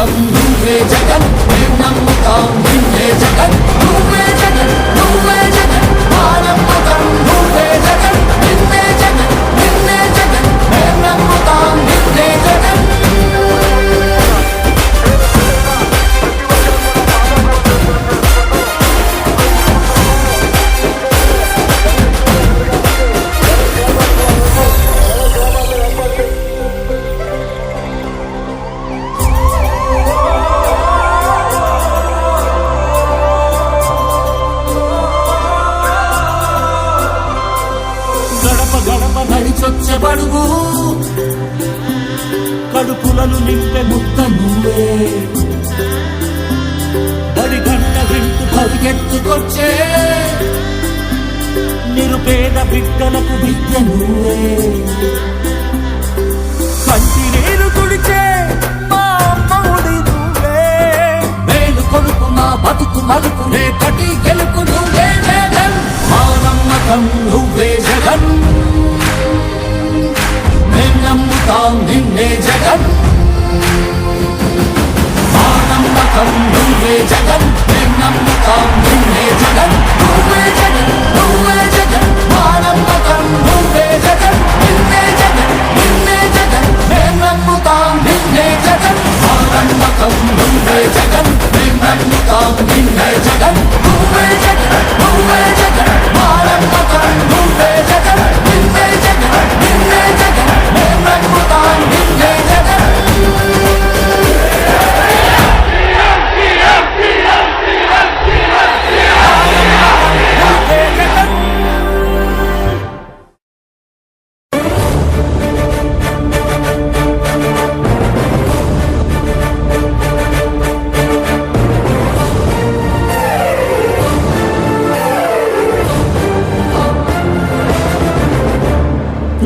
నమ్మకం నువ్వే జగన్ నమ్ముతాం నిన్నే జగన్ నడిచొచ్చే బడుగు కడుపులను నింపే ముద్ద నువ్వే బడి గంట వింటూ పరిగెత్తుకొచ్చే. నిరుపేద బిడ్డలకు విద్య నువ్వే నమ్మకం నువ్వే జగన్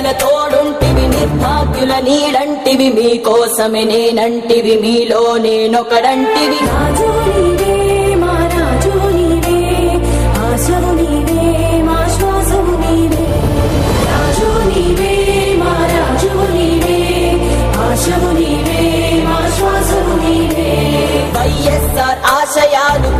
నిరుపేదల తోడుంటివి నిర్భాగ్యుల నీడంటివి మీకోసమే నేనంటివి మీలో నేనొకడంటివి. రాజు నీవే మా రాజు నీవే ఆశవు నీవే.